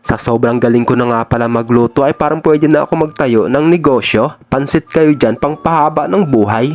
Sa sobrang galing ko na nga pala magluto ay parang pwede na ako magtayo ng negosyo. Pansit kayo dyan pang pahaba ng buhay.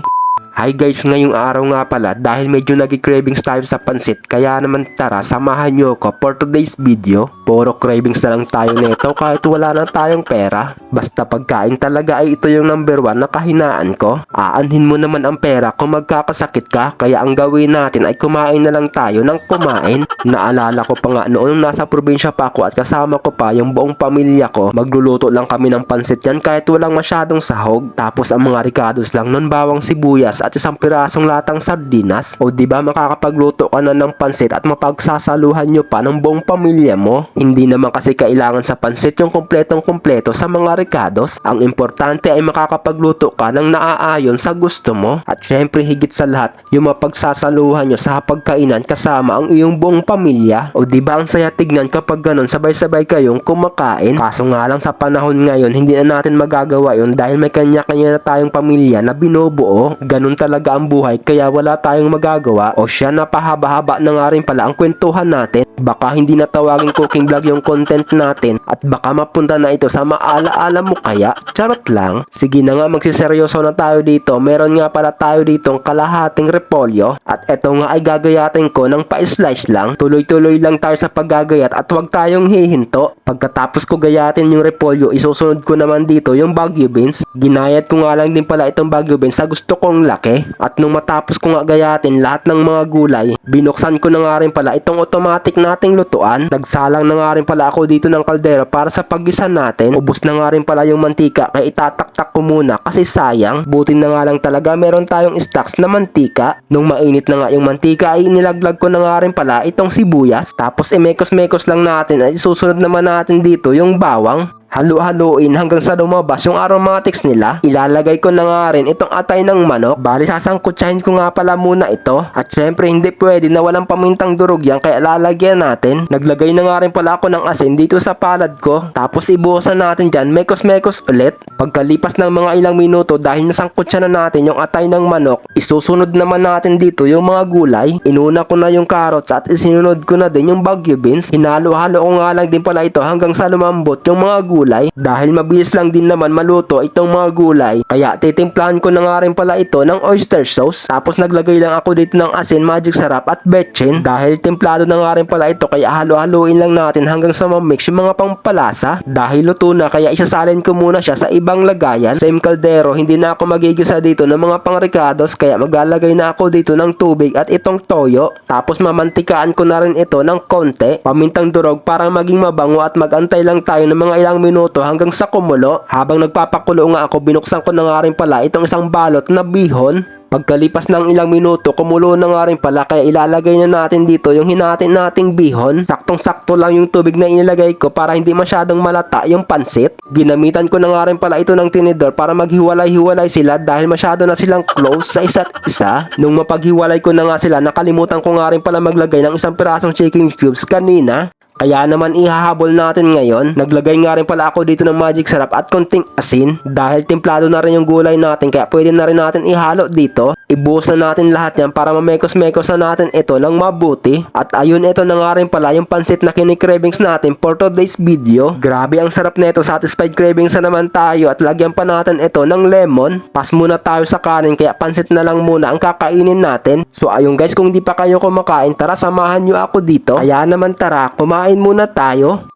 Hi guys, ngayong araw nga pala dahil medyo nag-cravings tayo sa pansit kaya naman tara samahan nyo ako for today's video. Puro cravings na lang tayo nito kahit wala na tayong pera. Basta pagkain talaga ay ito yung number one na kahinaan ko. Aanhin mo naman ang pera kung magkakasakit ka kaya ang gawin natin ay kumain na lang tayo ng kumain. Naalala ko pa nga noon nung nasa probinsya pa ako at kasama ko pa yung buong pamilya ko. Magluluto lang kami ng pansit yan kahit walang masyadong sahog. Tapos ang mga ricados lang nun bawang sibuyas at isang pirasong latang sardinas. O di ba makakapagluto ka na ng pansit at mapagsasaluhan nyo pa ng buong pamilya mo? Hindi naman kasi kailangan sa pansit yung kompletong kompleto sa mga ricados. Ang importante ay makakapagluto ka ng naaayon sa gusto mo. At syempre higit sa lahat, yung mapagsasaluhan nyo sa hapagkainan kasama ang iyong buong pamilya. O di ba ang saya tignan kapag ganun sabay-sabay kayong kumakain? Kaso nga lang sa panahon ngayon, hindi na natin magagawa yun dahil may kanya-kanya na tayong pamilya na binubuo. Ganun talaga ang buhay kaya wala tayong magagawa. O siya napahaba-haba na nga rin pala ang kwentuhan natin. Baka hindi na tawagin cooking vlog yung content natin at baka mapunta na ito sa maala-ala mo kaya. Charot lang. Sige na nga magsiseryoso na tayo dito. Meron nga pala tayo ditong kalahating repolyo at eto nga ay gagayatin ko ng pa-slice lang. Tuloy-tuloy lang tayo sa paggagayat at huwag tayong hihinto. Pagkatapos ko gayatin yung repolyo, isusunod ko naman dito yung Baguio beans. Ginayat ko nga lang din pala itong Baguio beans sa gusto kong laki. At nung matapos ko nga gayatin lahat ng mga gulay, binuksan ko na nga rin pala itong automatic nating lutuan. Nagsalang na nga rin pala ako dito ng kaldero para sa paggisa natin. Ubus na nga rin pala yung mantika kaya itataktak ko muna kasi sayang. Buti na nga lang talaga meron tayong stocks na mantika. Nung mainit na nga yung mantika ay inilaglag ko na nga rin pala itong sibuyas. Tapos imekos-mekos lang natin at isusunod naman natin dito yung bawang. Halo-haloin hanggang sa lumabas yung aromatics nila. Ilalagay ko na nga rin itong atay ng manok. Bali sasangkutsahin ko nga pala muna ito. At syempre hindi pwede na walang pamintang durog yan kaya lalagyan natin. Naglagay na nga rin pala ako ng asin dito sa palad ko. Tapos ibuhusan natin dyan mekos-mekos ulit. Pagkalipas ng mga ilang minuto dahil nasangkutsa na natin yung atay ng manok, isusunod naman natin dito yung mga gulay. Inuna ko na yung carrots at isinunod ko na din yung bagyo beans. Hinalo-halo ko nga lang din pala ito hanggang sa lumambot yung mga gulay dahil mabilis lang din naman maluto itong mga gulay. Kaya titimplahan ko na nga rin pala ito ng oyster sauce. Tapos naglagay lang ako dito ng asin, magic sarap at betchin. Dahil templado na nga rin pala ito kaya halo-haluin lang natin hanggang sa mamix yung mga pangpalasa. Dahil luto na kaya isasalin ko muna siya sa ibang lagayan. Same kaldero, hindi na ako magigisa dito ng mga pangricados kaya maglalagay na ako dito ng tubig at itong toyo. Tapos mamantikaan ko na rin ito ng konti. Pamintang durog para maging mabango at magantay lang tayo ng mga ilang minuto hanggang sa kumulo. Habang nagpapakulo nga ako, binuksan ko na nga rin pala itong isang balot na bihon. Pagkalipas ng ilang minuto, kumulo na nga rin pala kaya ilalagay na natin dito yung hinatin nating bihon. Saktong-sakto lang yung tubig na inilagay ko para hindi masyadong malata yung pansit. Ginamitan ko na nga rin pala ito ng tinidor para maghiwalay-hiwalay sila dahil masyado na silang close sa isa't isa. Nung mapaghiwalay ko na nga sila, nakalimutan ko nga rin pala maglagay ng isang pirasong chicken cubes kanina. Kaya naman ihahabol natin ngayon. Naglagay nga rin pala ako dito ng magic sarap at konting asin. Dahil templado na rin yung gulay natin kaya pwede na rin natin ihalo dito. Ibuhos na natin lahat yan para mamekos-mekos na natin ito ng mabuti. At ayun ito na nga rin pala yung pansit na kinikravings natin for today's video. Grabe ang sarap nito. Satisfied cravings na naman tayo at lagyan pa natin ito ng lemon. Pas muna tayo sa kanin kaya pansit na lang muna ang kakainin natin. So ayun guys kung di pa kayo kumakain tara samahan nyo ako dito. Kaya naman tara kumain muna tayo.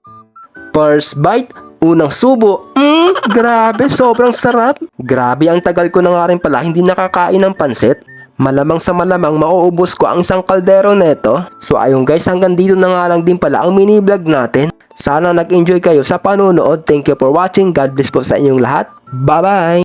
First bite, unang subo. Mmm, grabe, sobrang sarap. Grabe, ang tagal ko na nga rin pala hindi nakakain ng pansit. Malamang sa malamang mauubos ko ang isang kaldero neto. So ayun guys, hanggang dito na nga lang din pala ang mini vlog natin. Sana nag-enjoy kayo sa panonood. Thank you for watching. God bless po sa inyong lahat. Bye-bye!